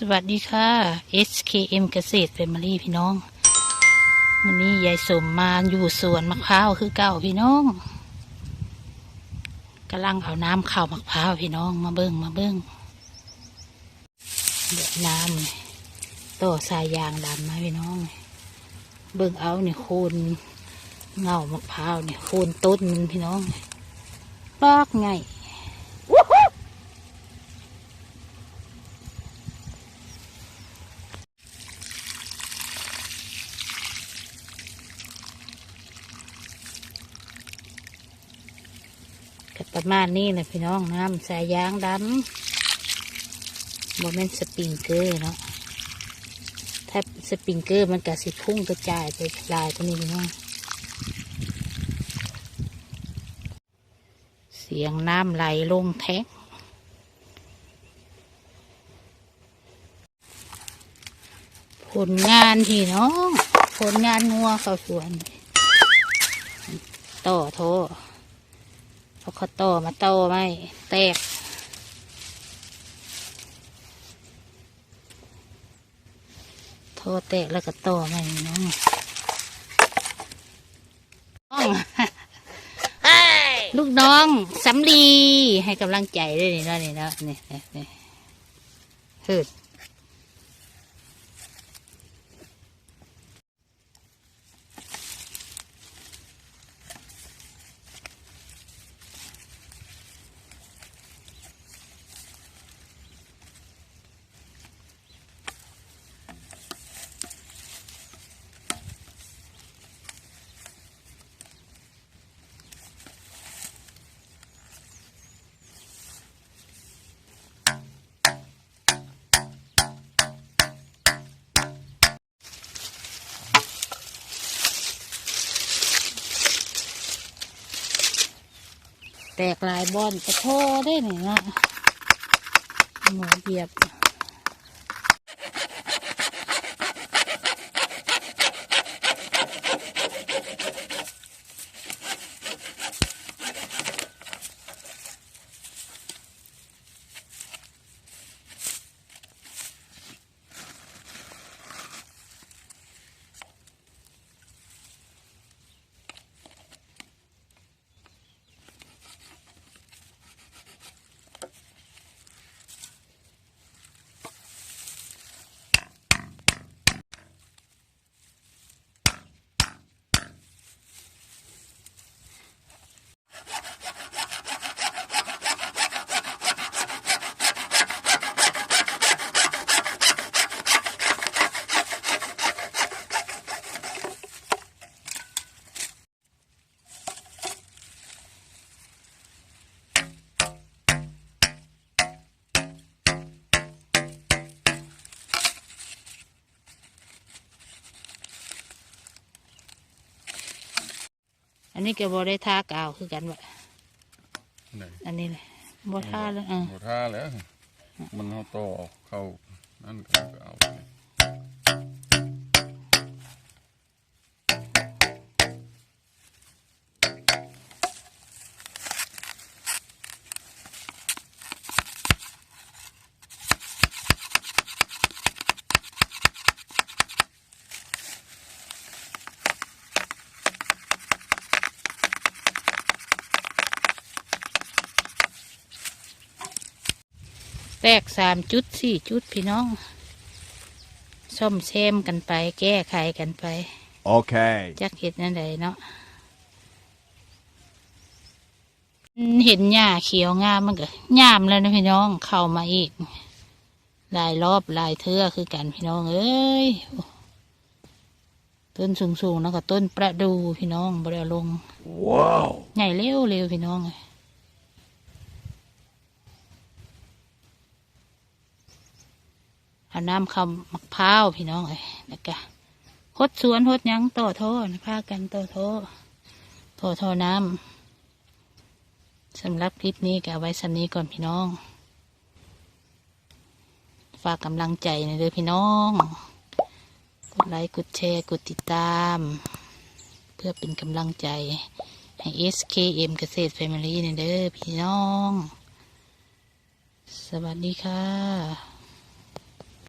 สวัสดีค่ะ SKM เกษตรแฟมิลี่พี่น้องวันนี้ยายสมมาอยู่สวนมะพร้าวคือเก่าพี่น้องกำลังเอาน้ำเข้าวมะพร้าวพี่น้องมาเบิ้งมาเบิ้งเดือดน้ำต่อสายยางดำมาพี่น้อง เบิ้งเอาเนี่ยโคนเงามะพร้าวเนี่ยโคนต้นมันพี่น้องปากไง ก็ ประมาณนี้แหละพี่น้องน้ำสายยางดำโมเมนสปริงเกอร์เนาะถ้าสปริงเกอร์มันก็สิพุ่งกระจายไปลายตัวนี้พี่น้องเสียงน้ำไหลลงแท็กผลงานพี่น้องผลงานงัวเขาสวน ต่อโท เอาเขาต่อมาต่อไม่แตก โทษแตกแล้วก็ต่อไม่น้องน้องลูกน้องสำลีให้กำลังใจด้วยนี่เนาะนี่เนาะนี่นี่นี่ฮึด แตกหลายบอนกระโทได้หนิเนาะหมูเหยียบ อันนี้ก็บอได้ทากาวคือกันวะไหนอันนี้เลยบอทาเลยอะหมดท่าแล้ว มันเอาต่อเข้านั่นก็เอาไป แตกสามจุดสี่จุดพี่น้องซ่อมแซมกันไป แก้ไขกันไป Okay. จักเห็ดนั่นใดเนาะอืมเห็นหญ้าเขียวงามมันก็งามแล้วนะพี่น้องเข้ามาอีกหลายรอบหลายเทื่อคือกันพี่น้อง เอ้ยต้นสูงๆแล้วก็ต้นประดูพี่น้องบริเอาลง Wow. ใหญ่เร็วเร็วพี่น้องเอ้ย เอาน้ำคำมะพร้าวพี่น้องเอ้ยแล้วก็หดสวนหดยังต่อโทนะพากันต่อโทต่อโทน้ำสำหรับคลิปนี้ก็เอาไว้สำนี้ก่อนพี่น้อง ฝากกำลังใจหนเด้อพี่น้องกดไลค์กดแชร์กดติดตาม เพื่อเป็นกำลังใจให้ SKM เกษตรแฟมิลี่เนี่ยเด้อพี่น้อง สวัสดีค่ะ